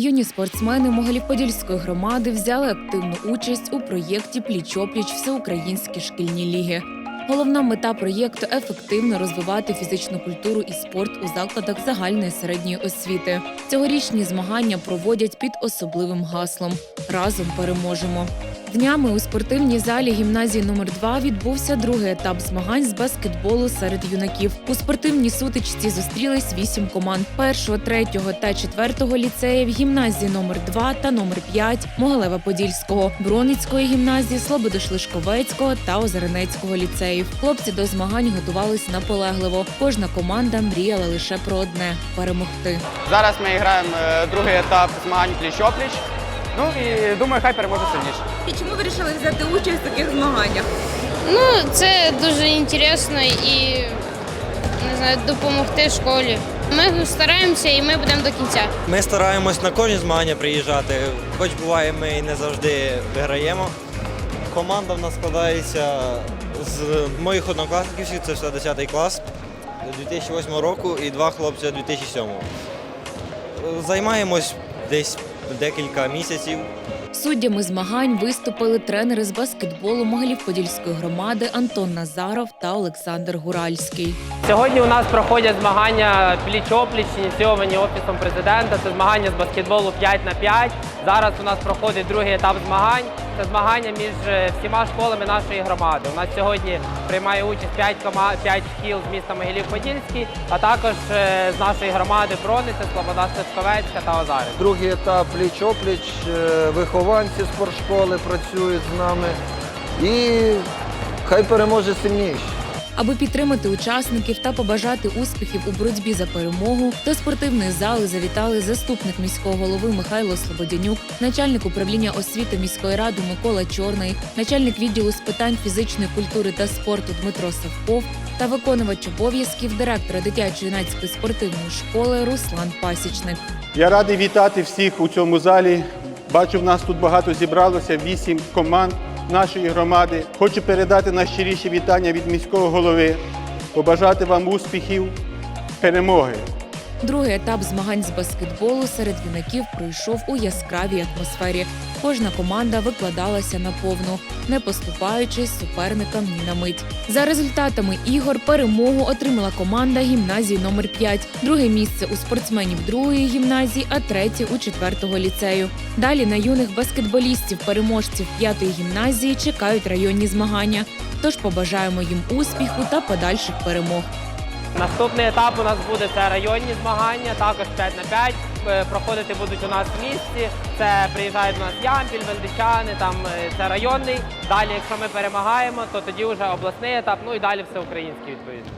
Юні спортсмени Могилів-Подільської громади взяли активну участь у проєкті Пліч-опліч Всеукраїнські шкільні ліги. Головна мета проєкту ефективно розвивати фізичну культуру і спорт у закладах загальної середньої освіти. Цьогорічні змагання проводять під особливим гаслом Разом переможемо. Днями у спортивній залі гімназії номер 2 відбувся другий етап змагань з баскетболу серед юнаків. У спортивній сутичці зустрілись вісім команд першого, третього та четвертого ліцеїв гімназії номер 2 та номер 5 Могилева-Подільського, Броницької гімназії, Слободош-Лишковецького та Озеренецького ліцеїв. Хлопці до змагань готувались наполегливо. Кожна команда мріяла лише про одне перемогти. Зараз ми граємо е, другий етап змагань пліч-опліч. Ну і думаю, хай переможе сильніше. І чому вирішили взяти участь у таких змаганнях? Ну, це дуже інтересно і не знаю, допомогти школі. Ми стараємося і ми будемо до кінця. Ми стараємось на кожні змагання приїжджати, хоч буває, ми і не завжди виграємо. Команда в нас складається з моїх однокласників, це все 10 клас 2008 року і два хлопця 2007. Займаємось десь декілька місяців. Суддями змагань виступили тренери з баскетболу Могилів-Подільської громади Антон Назаров та Олександр Гуральський. Сьогодні у нас проходять змагання пліч-опліч, ініційовані офісом президента. Це змагання з баскетболу 5 на 5. Зараз у нас проходить другий етап змагань. Це змагання між е, всіма школами нашої громади. У нас сьогодні приймає участь 5, кома... 5 шкіл з міста Могилів-Подільський, а також е, з нашої громади Брониця, Слобода Стецьковецька та Озари. Другий етап пліч-опліч, е, вихованці спортшколи працюють з нами. І хай переможе сильніший. Аби підтримати учасників та побажати успіхів у боротьбі за перемогу, до спортивної зали завітали заступник міського голови Михайло Слободянюк, начальник управління освіти міської ради Микола Чорний, начальник відділу з питань фізичної культури та спорту Дмитро Савков та виконувач обов'язків директора дитячо-юнацької спортивної школи Руслан Пасічник. Я радий вітати всіх у цьому залі. Бачу, в нас тут багато зібралося, вісім команд нашої громади. Хочу передати найщиріші вітання від міського голови, побажати вам успіхів, перемоги. Другий етап змагань з баскетболу серед юнаків пройшов у яскравій атмосфері. Кожна команда викладалася наповну, не поступаючись суперникам ні на мить. За результатами ігор перемогу отримала команда гімназії номер 5 друге місце у спортсменів другої гімназії, а третє у четвертого ліцею. Далі на юних баскетболістів, переможців п'ятої гімназії чекають районні змагання. Тож побажаємо їм успіху та подальших перемог. Наступний етап у нас буде це районні змагання, також 5 на 5. Е, Проходити будуть у нас в місті. Це приїжджають у нас Ямпіль, Вельдичани, там е, це районний. Далі, якщо ми перемагаємо, то тоді вже обласний етап, ну і далі всеукраїнський відповідно.